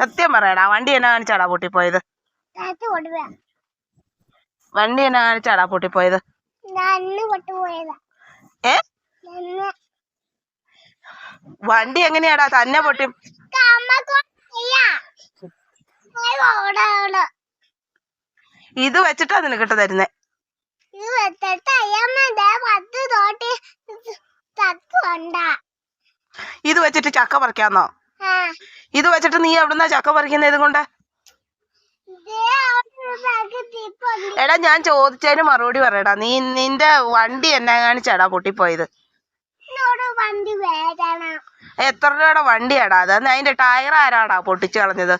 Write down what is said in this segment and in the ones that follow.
സത്യം പറയടാ വണ്ടി എന്നാ കാണിച്ചാടാ പൊട്ടിപ്പോയത്? വണ്ടി എന്നാ കാണിച്ചാടാ പൊട്ടിപ്പോയത്? ഏ? വണ്ടി എങ്ങനെയാടാ തന്നെ പൊട്ടി ഇത് വെച്ചിട്ടാ നിനക്കിട്ട് തരുന്നേ? ഇത് വെച്ചിട്ട് ചക്ക പറിക്കാന്നോ? ഇത് വെച്ചിട്ട് നീ എവിടുന്നാ ചക്ക പറിക്കുന്ന ഇത് കൊണ്ട് ദേ അവിടെ ഒരു പാക്കറ്റ് ഇപ്പൊ ഉണ്ട്. എടാ ഞാൻ ചോദിച്ചതിന് മറുപടി പറയടാ. നീ നിന്റെ വണ്ടി എന്നാ കാണിച്ചാടാ പൊട്ടിപ്പോയത്. എത്ര രൂപയുടെ വണ്ടിയാടാ അത്? അതിന്റെ ടയർ ആരാടാ പൊട്ടിച്ചു കളഞ്ഞത്?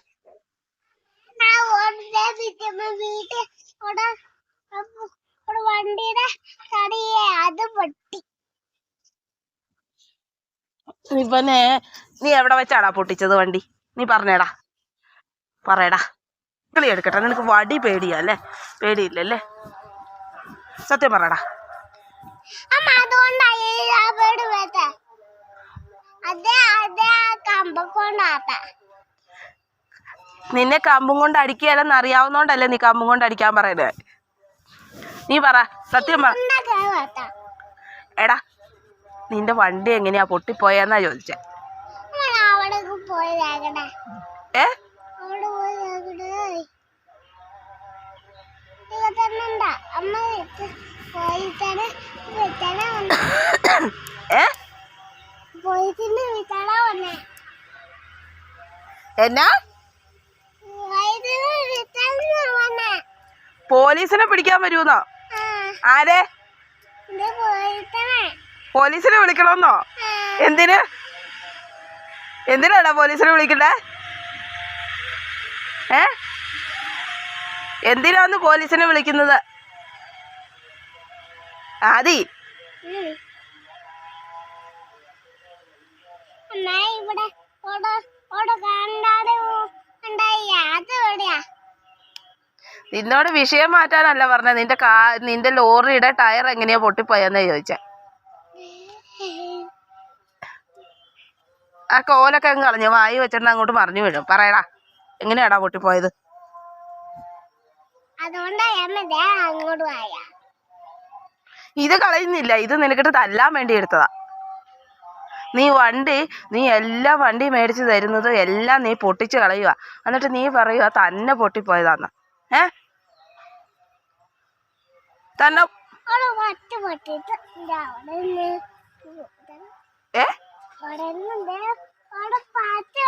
വണ്ടിയുടെ അത് പൊട്ടി. ഇവനെ നീ എവിടെ വെച്ചാടാ പൊട്ടിച്ചത് വണ്ടി? നീ പറഞ്ഞേടാ. പറയടാ. കളി എടുക്കട്ടെ. നിനക്ക് വടി പേടിയാ അല്ലേ? പേടിയില്ലല്ലേ സത്യം പറയടാ. നിന്നെ കമ്പും കൊണ്ട് അടിക്കുകയല്ലെന്ന് അറിയാവുന്നോണ്ടല്ലേ നീ കമ്പും കൊണ്ട് അടിക്കാൻ പറയുന്നത് നീ പറ സത്യം പറ. എടാ നിന്റെ വണ്ടി എങ്ങനെയാ പൊട്ടിപ്പോയെന്നാ ചോദിച്ചേ. എന്നാ? പോലീസിനെ പിടിക്കാൻ വരുമെന്നോ ആരെ? പോലീസിനെ വിളിക്കണമെന്നോ എന്തിന്? എന്തിനാടാ പോലീസിനെ വിളിക്കണ്ടേ? ഏ? എന്തിനാന്ന് പോലീസിനെ വിളിക്കുന്നത്? ആദി. നിന്നോട് വിഷയം മാറ്റാനല്ല പറഞ്ഞത്. നിന്റെ കാ നിന്റെ ലോറിയുടെ ടയർ എങ്ങനെയാ പൊട്ടിപ്പോയെന്നാ ചോദിച്ചേ. ആ കോലൊക്കെ അങ്ങ് കളഞ്ഞു വായി വെച്ചിട്ട് അങ്ങോട്ട് മറിഞ്ഞു വീഴും. പറയടാ എങ്ങനെയാടാ പൊട്ടിപ്പോയത്? ഇത് കളയുന്നില്ല ഇത് നിനക്കിട്ട് തല്ലാൻ വേണ്ടി എടുത്തതാ. നീ വണ്ടി നീ എല്ലാ വണ്ടി മേടിച്ച് തരുന്നത് എല്ലാം നീ പൊട്ടിച്ച് കളയുക എന്നിട്ട് നീ പറയുക തന്നെ പൊട്ടിപ്പോയതാന്ന്. ഏ? തന്നെ ഏ? അവിടെ പത്ത്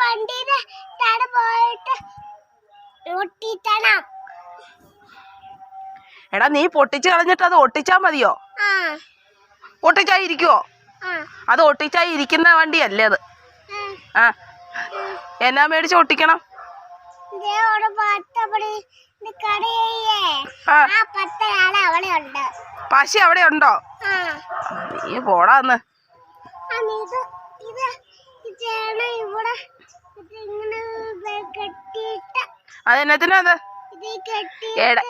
വണ്ടിയുടെ പോയിട്ട് ഒട്ടിത്തണം എടാ നീ പൊട്ടിച്ചു കളഞ്ഞിട്ട് അത് ഒട്ടിച്ചാ മതിയോ? ഒട്ടിച്ചാ ഇരിക്കുവോ? അത് ഒട്ടിച്ചാ ഇരിക്കുന്ന വണ്ടിയല്ലേ അത്? ആ. എന്നാ മേടിച്ച് ഒട്ടിക്കണം? പശി അവിടെ ഉണ്ടോ? നീ പോടാന്ന് അന്ന്. ഇത് ഇത് ഇതാണ് ഇവിടെ. ഇങ്ങനെ കെട്ടിയിട്ട് എടാ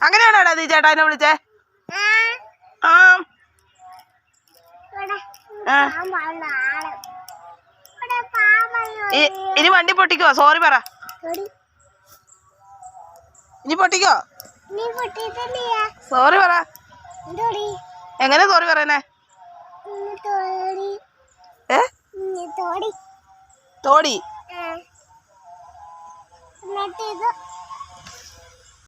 അങ്ങനെയാണോടാ നീ ചേട്ടാനെ വിളിച്ചേ? ആ. ഇനി വണ്ടി പൊട്ടിക്കോ? സോറി പറ. ഇനി പൊട്ടിക്കോ? സോറി പറ. എങ്ങനെ സോറി പറയുന്നേ? നീ തൊടി ഏ? തൊടി